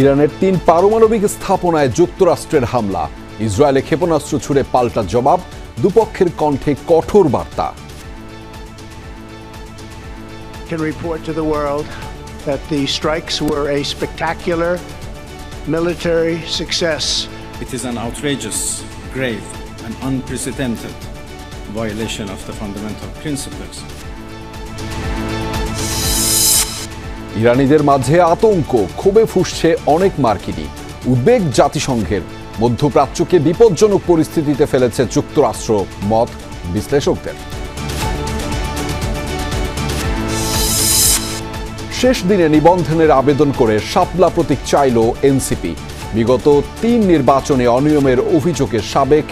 ইরানের তিন পারমাণবিক স্থাপনায় যুক্তরাষ্ট্রের হামলা ইসরায়েলে ক্ষেপণাস্ত্র ছুড়ে পাল্টা জবাব দুপক্ষের কণ্ঠে কঠোর বার্তা can report to the world that the strikes were a spectacular military success. It is an outrageous, grave, and unprecedented violation of the fundamental principles ইরানিদের মাঝে আতঙ্ক, ক্ষোভে ফুসছে অনেক মার্কিনই উদ্বেগ জাতিসংঘের। মধ্যপ্রাচ্যকে বিপজ্জনক পরিস্থিতিতে ফেলেছে যুক্তরাষ্ট্র। মত বিশ্লেষকদের। শেষ দিনে নিবন্ধনের আবেদন করে শাপলা প্রতীক চাইল এনসিপি। বিগত তিন নির্বাচনে অনিয়মের অভিযোগে সাবেক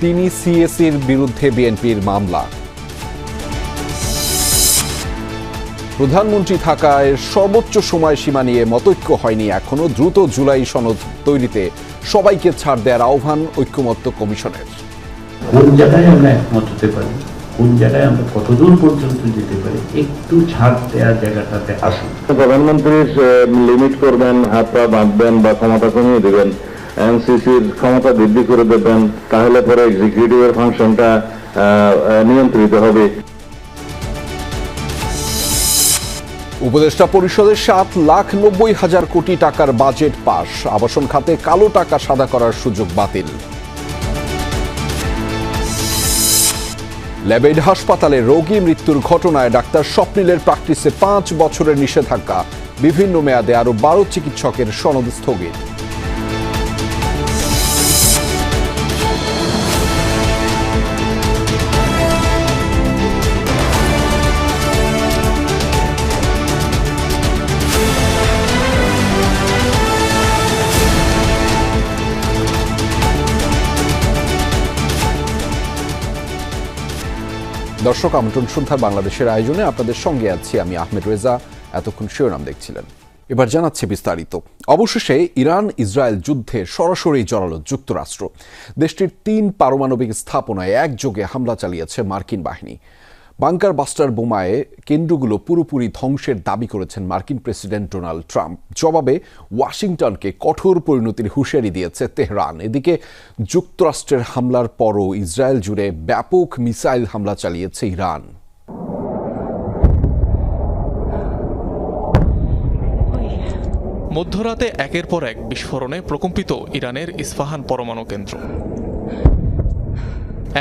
তিনি সিএসির বিরুদ্ধে বিএনপির মামলা। প্রধানমন্ত্রী থাকায় সর্বোচ্চ সময়সীমা নিয়ে মতৈক্য হয়নি এখনও দ্রুত জুলাই সনদ তৈরিতে সবাইকে ছাড় দেওয়ার আহ্বান ঐক্যমত্য কমিশনের। কোন জায়গায় আমরা একমত হতে পারি? কোন জায়গায় আমরা কতদূর পর্যন্ত যেতে পারি? একটু ছাড় দেওয়ার জায়গাটাতে আসুন। প্রধানমন্ত্রীর লিমিট করবেন হাত পা বাঁধবেন বা ক্ষমতা কমিয়ে দেবেন এনসিসির ক্ষমতা বৃদ্ধি করে দেবেন তাহলে পরে এক্সিকিউটিভের ফাংশনটা নিয়ন্ত্রিত হবে। উপদেষ্টা পরিষদের সাত লাখ নব্বই হাজার কোটি টাকার বাজেট পাস আবাসন খাতে কালো টাকা সাদা করার সুযোগ বাতিল। ল্যাবেড হাসপাতালে রোগী মৃত্যুর ঘটনায় ডাক্তার স্বপ্নিলের প্র্যাকটিসে পাঁচ বছরের নিষেধাজ্ঞা। বিভিন্ন মেয়াদে আরও বারো চিকিৎসকের সনদ স্থগিত। দর্শক, আমন্ত্রণ সন্ধ্যা বাংলাদেশের আয়োজনে আপনাদের সঙ্গে আছি আমি আহমেদ রেজা। এতক্ষণ শিরোনাম দেখছিলেন। এবার জানাচ্ছে বিস্তারিত। অবশেষে ইরান ইসরায়েল যুদ্ধে সরাসরি জড়ালো যুক্তরাষ্ট্র। দেশটির তিন পারমাণবিক স্থাপনায় একযোগে হামলা চালিয়েছে মার্কিন বাহিনী। বাংকার বাস্টার বোমায় কেন্দ্রগুলো পুরোপুরি ধ্বংসের দাবি করেছেন মার্কিন প্রেসিডেন্ট ডোনাল্ড ট্রাম্প। জবাবে ওয়াশিংটনকে কঠোর পরিণতির হুঁশিয়ারি দিয়েছে তেহরান। এদিকে যুক্তরাষ্ট্রের হামলার পরও ইসরায়েল জুড়ে ব্যাপক মিসাইল হামলা চালিয়েছে ইরান। মধ্যরাতে একের পর এক বিস্ফোরণে প্রকম্পিত ইরানের ইস্পাহান পরমাণু কেন্দ্র।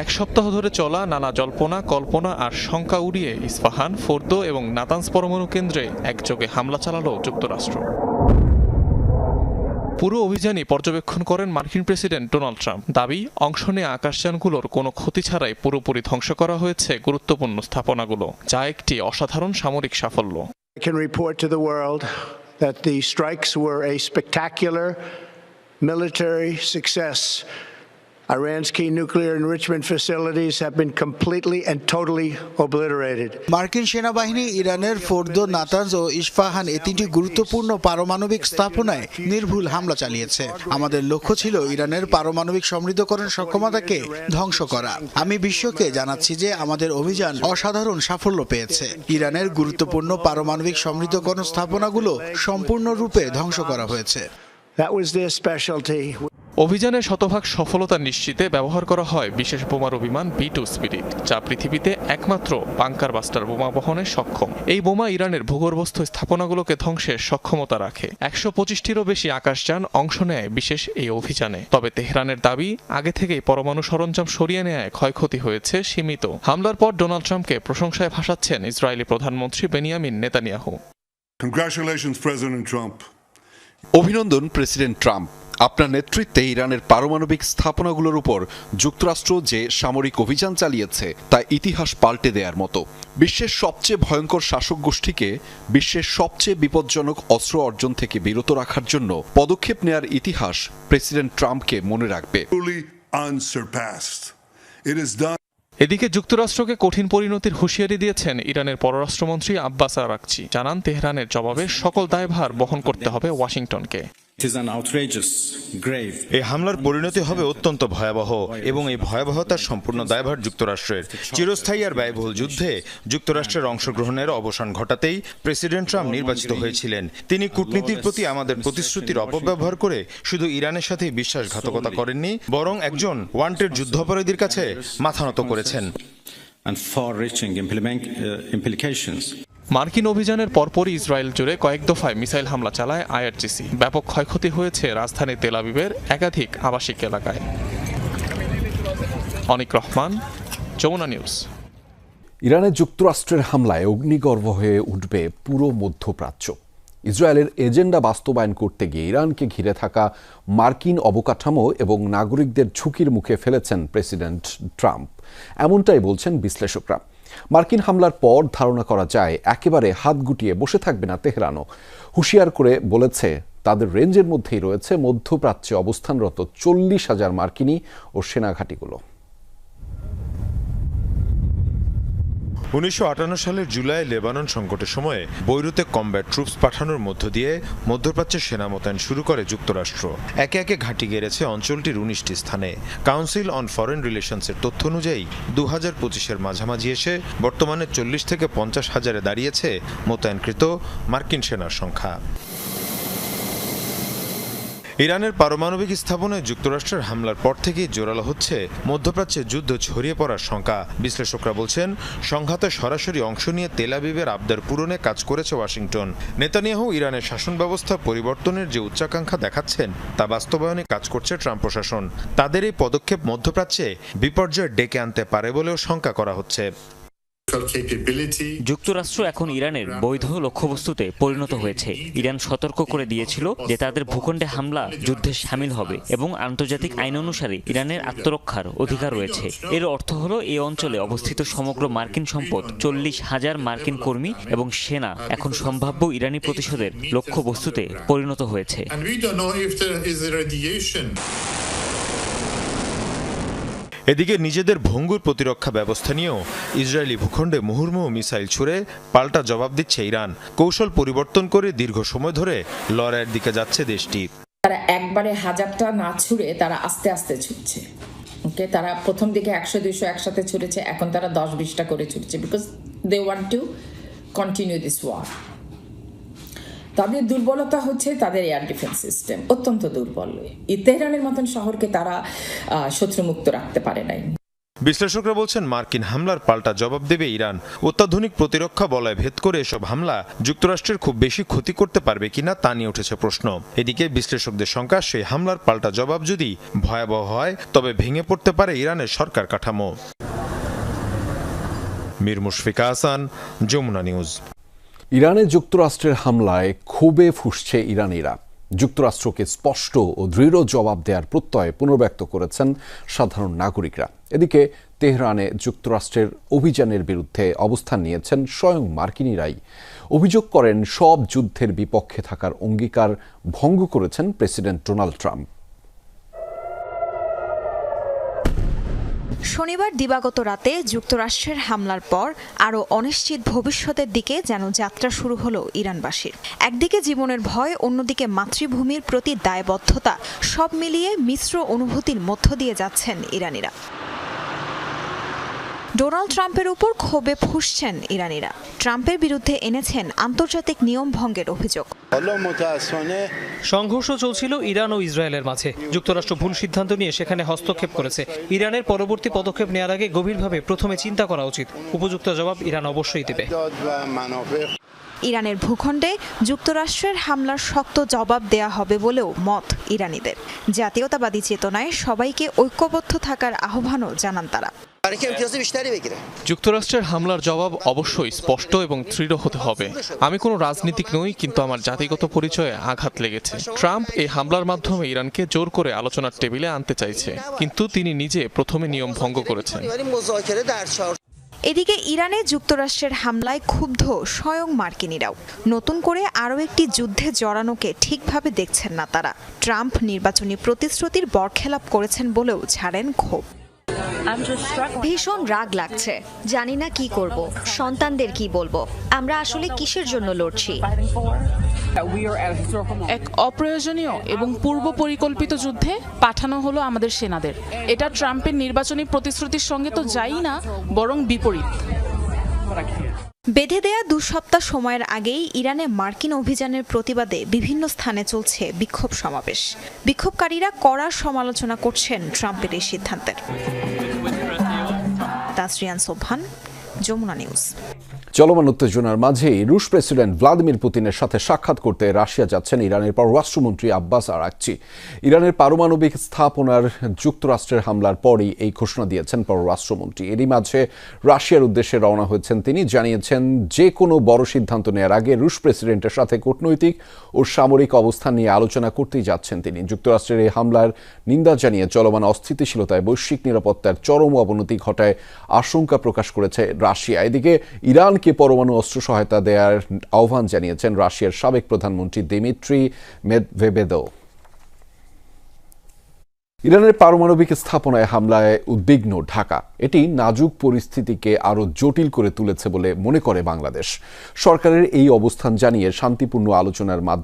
এক সপ্তাহ ধরে চলা নানা জল্পনা, কল্পনা আর শঙ্কা উড়িয়ে ইস্পাহান, ফোর্দো এবং নাতান্স পরমাণু কেন্দ্রে একযোগে হামলা চালালো যুক্তরাষ্ট্র পুরো অভিযানই পর্যবেক্ষণ করেন মার্কিন প্রেসিডেন্ট ডোনাল্ড ট্রাম্প দাবি, অংশ নেওয়া আকাশযানগুলোর কোনো ক্ষতি ছাড়াই পুরোপুরি ধ্বংস করা হয়েছে গুরুত্বপূর্ণ স্থাপনাগুলো, যা একটি অসাধারণ সামরিক সাফল্য I can report to the world that the strikes were a spectacular military success. Iran's key nuclear enrichment facilities have been completely and totally obliterated. মার্কিন সেনাবাহিনী ইরানের ফোর্দো নাতানজ ও ইস্পাহান এ তিনটি গুরুত্বপূর্ণ পারমাণবিক স্থাপনায় নির্ভুল হামলা চালিয়েছে আমাদের লক্ষ্য ছিল ইরানের পারমাণবিক সমৃদ্ধকরণ সক্ষমতাকে ধ্বংস করা আমি বিশ্বকে জানাচ্ছি যে আমাদের অভিযান অসাধারণ সাফল্য পেয়েছে ইরানের গুরুত্বপূর্ণ পারমাণবিক সমৃদ্ধকরণ স্থাপনাগুলো সম্পূর্ণরূপে ধ্বংস করা হয়েছে That was their specialty. অভিযানে শতভাগ সফলতা নিশ্চিতে ব্যবহার করা হয় বিশেষ বোমারু বিমান বি টু স্পিরিট যা পৃথিবীতে একমাত্র বাংকার বাস্টার বোমা বহনে সক্ষম। এই বোমা ইরানের ভূগর্ভস্থ স্থাপনাগুলোকে ধ্বংসের সক্ষমতা রাখে। একশো পঁচিশটিরও বেশি আকাশযান অংশ নেয় বিশেষ এই অভিযানে। তবে তেহরানের দাবি আগে থেকেই পরমাণু সরঞ্জাম সরিয়ে নেয় ক্ষয়ক্ষতি হয়েছে সীমিত। হামলার পর ডোনাল্ড ট্রাম্পকে প্রশংসায় ভাসাচ্ছেন ইসরায়েলি প্রধানমন্ত্রী Benjamin Netanyahu. Congratulations, President Trump. অভিনন্দন প্রেসিডেন্ট ট্রাম্প আপনার নেতৃত্বে ইরানের পারমাণবিক স্থাপনাগুলোর উপর যুক্তরাষ্ট্র যে সামরিক অভিযান চালিয়েছে তা ইতিহাস পাল্টে দেওয়ার মতো। বিশ্বের সবচেয়ে ভয়ঙ্কর শাসক গোষ্ঠীকে বিশ্বের সবচেয়ে বিপজ্জনক অস্ত্র অর্জন থেকে বিরত রাখার জন্য পদক্ষেপ নেয়ার ইতিহাস প্রেসিডেন্ট ট্রাম্পকে মনে রাখবে. এদিকে যুক্তরাষ্ট্রকে কঠিন পরিণতির হুঁশিয়ারি দিয়েছেন ইরানের পররাষ্ট্রমন্ত্রী আব্বাস আরাকচি। জানান তেহরানের জবাবে সকল দায়ভার বহন করতে হবে ওয়াশিংটনকে। It is an outrageous, grave, এই হামলার পরিণতি হবে অত্যন্ত ভয়াবহ এবং এই ভয়াবহতার সম্পূর্ণ দায়ভার যুক্তরাষ্ট্রের। চিরস্থায়ী আর ব্যয়বহুল যুদ্ধে যুক্তরাষ্ট্রের অংশগ্রহণের অবসান ঘটাতেই প্রেসিডেন্ট ট্রাম্প নির্বাচিত হয়েছিলেন। তিনি কূটনীতির প্রতি আমাদের প্রতিশ্রুতির অপব্যবহার করে শুধু ইরানের সাথে বিশ্বাসঘাতকতা করেননি বরং একজন ওয়ান্টেড যুদ্ধাপরাধীর কাছে মাথা নত করেছেন। মার্কিন অভিযানের পরপরই ইসরায়েল জুড়ে কয়েক দফায় মিসাইল হামলা চালায় আইআরজিসি। ব্যাপক ক্ষয়ক্ষতি হয়েছে রাজধানী তেলাবিবের একাধিক আবাসিক এলাকায়। অনিক রহমান, যমুনা নিউজ। ইরানের যুক্তরাষ্ট্রের হামলায় অগ্নিগর্ভ হয়ে উঠবে পুরো মধ্যপ্রাচ্য। ইসরায়েলের এজেন্ডা বাস্তবায়ন করতে গিয়ে ইরানকে ঘিরে থাকা মার্কিন অবকাঠামো এবং নাগরিকদের ঝুঁকির মুখে ফেলেছেন প্রেসিডেন্ট ট্রাম্প। এমনটাই বলছেন বিশ্লেষকরা। মার্কিন হামলার পর ধারণা করা যায় একেবারে হাত গুটিয়ে বসে থাকবে না তেহরানও। হুঁশিয়ার করে বলেছে, তাদের রেঞ্জের মধ্যেই রয়েছে মধ্যপ্রাচ্যে অবস্থানরত চল্লিশ হাজার মার্কিনী ও সেনাঘাঁটিগুলো। উনিশশো আটান্ন সালের জুলাই লেবানন সংকটের সময়ে বৈরুতে কমব্যাট ট্রুপস পাঠানোর মধ্য দিয়ে মধ্যপ্রাচ্যে সেনা মোতায়েন শুরু করে যুক্তরাষ্ট্র। একে একে ঘাঁটি গেড়েছে অঞ্চলটির উনিশটি স্থানে। কাউন্সিল অন ফরেন রিলেশনসের তথ্য অনুযায়ী দু হাজার পঁচিশের মাঝামাঝি এসে বর্তমানে চল্লিশ থেকে পঞ্চাশ হাজারে দাঁড়িয়েছে মোতায়েনকৃত মার্কিন সেনার সংখ্যা। ইরানের পারমাণবিক স্থাপনায় যুক্তরাষ্ট্রের হামলার পর থেকেই জোরালো হচ্ছে মধ্যপ্রাচ্যে যুদ্ধ ছড়িয়ে পড়ার শঙ্কা। বিশ্লেষকরা বলছেন, সংঘাতে সরাসরি অংশ নিয়ে তেলাবিবের আবদার পূরণে কাজ করেছে ওয়াশিংটন। নেতানিয়াহু ইরানের শাসন ব্যবস্থা পরিবর্তনের যে উচ্চাকাঙ্ক্ষা দেখাচ্ছেন, তা বাস্তবায়নে কাজ করছে ট্রাম্প প্রশাসন। তাদের এই পদক্ষেপ মধ্যপ্রাচ্যে বিপর্যয় ডেকে আনতে পারে বলেও শঙ্কা করা হচ্ছে। যুক্তরাষ্ট্র এখন ইরানের বৈধ লক্ষ্যবস্তুতে পরিণত হয়েছে। ইরান সতর্ক করে দিয়েছিল যে তাদের ভূখণ্ডে হামলা যুদ্ধে সামিল হবে এবং আন্তর্জাতিক আইন অনুসারে ইরানের আত্মরক্ষার অধিকার রয়েছে। এর অর্থ হলো এই অঞ্চলে অবস্থিত সমগ্র মার্কিন সম্পদ চল্লিশ হাজার মার্কিন কর্মী এবং সেনা এখন সম্ভাব্য ইরানি প্রতিশোধের লক্ষ্যবস্তুতে পরিণত হয়েছে। এদিকে নিজেদের ভঙ্গুর প্রতিরক্ষা ব্যবস্থা নিয়েও ইসরায়েলি ভূখণ্ডে মুহুর্মুহু মিসাইল ছুড়ে পাল্টা জবাব দিচ্ছে ইরান। কৌশল পরিবর্তন করে দীর্ঘ সময় ধরে লড়াইয়ের দিকে যাচ্ছে দেশটি। তারা একবারে হাজারটা না ছুড়ে তারা আস্তে আস্তে ছুটছে। ওকে, তারা প্রথম দিকে একশো, দুইশো একসাথে ছুটেছে এখন তারা দশ, বিশটা করে ছুটছে because they want to continue this war তাদের দুর্বলতা হচ্ছে তাদের এয়ার ডিফেন্স সিস্টেম অত্যন্ত দুর্বল। তেহরানের মতন শহরকে তারা শত্রুমুক্ত রাখতে পারে নাই। বিশ্লেষকরা বলছেন মার্কিন হামলার পাল্টা জবাব দেবে ইরান। অত্যাধুনিক প্রতিরক্ষা বলয় ভেদ করে এসব হামলা যুক্তরাষ্ট্রের খুব বেশি ক্ষতি করতে পারবে কিনা তা নিয়ে উঠেছে প্রশ্ন। এদিকে বিশ্লেষকদের শঙ্কা, সেই হামলার পাল্টা জবাব যদি ভয়াবহ হয়, তবে ভেঙে পড়তে পারে ইরানের সরকার কাঠামো। মীর মুশফিকা হাসান যমুনা নিউজ। ইরানে যুক্তরাষ্ট্রের হামলায় ক্ষোভে ফুসছে ইরানিরা। যুক্তরাষ্ট্রকে স্পষ্ট ও দৃঢ় জবাব দেওয়ার প্রত্যয় পুনর্ব্যক্ত করেছেন সাধারণ নাগরিকরা। এদিকে তেহরানে যুক্তরাষ্ট্রের অভিযানের বিরুদ্ধে অবস্থান নিয়েছেন স্বয়ং মার্কিনিরাই অভিযোগ করেন, সব যুদ্ধের বিপক্ষে থাকার অঙ্গীকার ভঙ্গ করেছেন প্রেসিডেন্ট ডোনাল্ড ট্রাম্প। শনিবার দিবাগত রাতে যুক্তরাষ্ট্রের হামলার পর আরও অনিশ্চিত ভবিষ্যতের দিকে যেন যাত্রা শুরু হলো ইরানবাসীর। একদিকে জীবনের ভয়, অন্যদিকে মাতৃভূমির প্রতি দায়বদ্ধতা, সব মিলিয়ে মিশ্র অনুভূতির মধ্য দিয়ে যাচ্ছেন ইরানিরা। ডোনাল্ড ট্রাম্পের উপর ক্ষোভে ফুসছেন ইরানিরা। ট্রাম্পের বিরুদ্ধে এনেছেন আন্তর্জাতিক নিয়ম ভঙ্গের অভিযোগ। সংঘর্ষ চলছিল ইরান ও ইসরায়েলের মাঝে। যুক্তরাষ্ট্র ভুল সিদ্ধান্ত নিয়ে সেখানে হস্তক্ষেপ করেছে। ইরানের পরবর্তী পদক্ষেপ নেওয়ার আগে গভীরভাবে প্রথমে চিন্তা করা উচিত। উপযুক্ত জবাব ইরান অবশ্যই দেবে। ইরানের ভূখণ্ডে যুক্তরাষ্ট্রের হামলার শক্ত জবাব দেয়া হবে বলেও মত ইরানিদের। জাতীয়তাবাদী চেতনায় সবাইকে ঐক্যবদ্ধ থাকার আহ্বানও জানান তারা। যুক্তরাষ্ট্রের হামলার জবাব অবশ্যই স্পষ্ট এবং দৃঢ় হতে হবে। আমি কোনো রাজনীতিক নই কিন্তু আমার জাতিগত পরিচয়ে আঘাত লেগেছে। ট্রাম্প এই হামলার মাধ্যমে ইরানকে জোর করে আলোচনার টেবিলে আনতে চাইছে কিন্তু তিনি নিজে প্রথমে নিয়ম ভঙ্গ করেছেন। এদিকে ইরানে যুক্তরাষ্ট্রের হামলায় ক্ষুব্ধ স্বয়ং মার্কিনিরাও। নতুন করে আরও একটি যুদ্ধে জড়ানোকে ঠিকভাবে দেখছেন না তারা। ট্রাম্প নির্বাচনী প্রতিশ্রুতির বরখেলাপ করেছেন বলেও ছাড়েন ক্ষোভ। ভীষণ রাগ লাগছে। জানি না কি করব। সন্তানদের কি বলব? আমরা আসলে কিসের জন্য লড়ছি? এক অপ্রয়োজনীয় এবং পূর্ব পরিকল্পিত যুদ্ধে পাঠানো হলো আমাদের সেনাদের। এটা ট্রাম্পের নির্বাচনী প্রতিশ্রুতির সঙ্গে তো যাই না বরং বিপরীত। বেঁধে দেয়া দু সপ্তাহ সময়ের আগেই ইরানে মার্কিন অভিযানের প্রতিবাদে বিভিন্ন স্থানে চলছে বিক্ষোভ সমাবেশ। বিক্ষোভকারীরা কড়া সমালোচনা করছেন ট্রাম্পের এই সিদ্ধান্তের। তাসরিয়ান সোভান যমুনা নিউজ। চলমান উত্তেজনার মাঝেই রুশ প্রেসিডেন্ট ভ্লাদিমির পুতিনের সাথে সাক্ষাৎ করতে রাশিয়া যাচ্ছেন ইরানের পররাষ্ট্রমন্ত্রী আব্বাস আরাকচি। ইরানের পারমাণবিক স্থাপনার যুক্তরাষ্ট্রের হামলার পরই এই ঘোষণা দিয়েছেন পররাষ্ট্রমন্ত্রী। এরই মাঝে রাশিয়ার উদ্দেশ্যে রওনা হয়েছেন তিনি। জানিয়েছেন যে কোনো বড় সিদ্ধান্ত নেওয়ার আগে রুশ প্রেসিডেন্টের সাথে কূটনৈতিক ও সামরিক অবস্থান নিয়ে আলোচনা করতেই যাচ্ছেন তিনি। যুক্তরাষ্ট্রের এই হামলার নিন্দা জানিয়ে চলমান অস্থিতিশীলতায় বৈশ্বিক নিরাপত্তার চরম অবনতি ঘটায় আশঙ্কা প্রকাশ করেছে রাশিয়া। এদিকে ইরানকে পরমাণু অস্ত্র সহায়তা দেওয়ার আহ্বান জানিয়েছেন রাশিয়ার সাবেক প্রধানমন্ত্রী দিমিত্রি মেদভেবেদো ইরানের পারমাণবিক স্থাপনায় হামলায় উদ্বিগ্ন ঢাকা। এটি নাজুক পরিস্থিতিকে আরও জটিল করে তুলেছে বলে মনে করে বাংলাদেশ। সরকারের এই অবস্থান জানিয়ে শান্তিপূর্ণ আলোচনার মাধ্যমে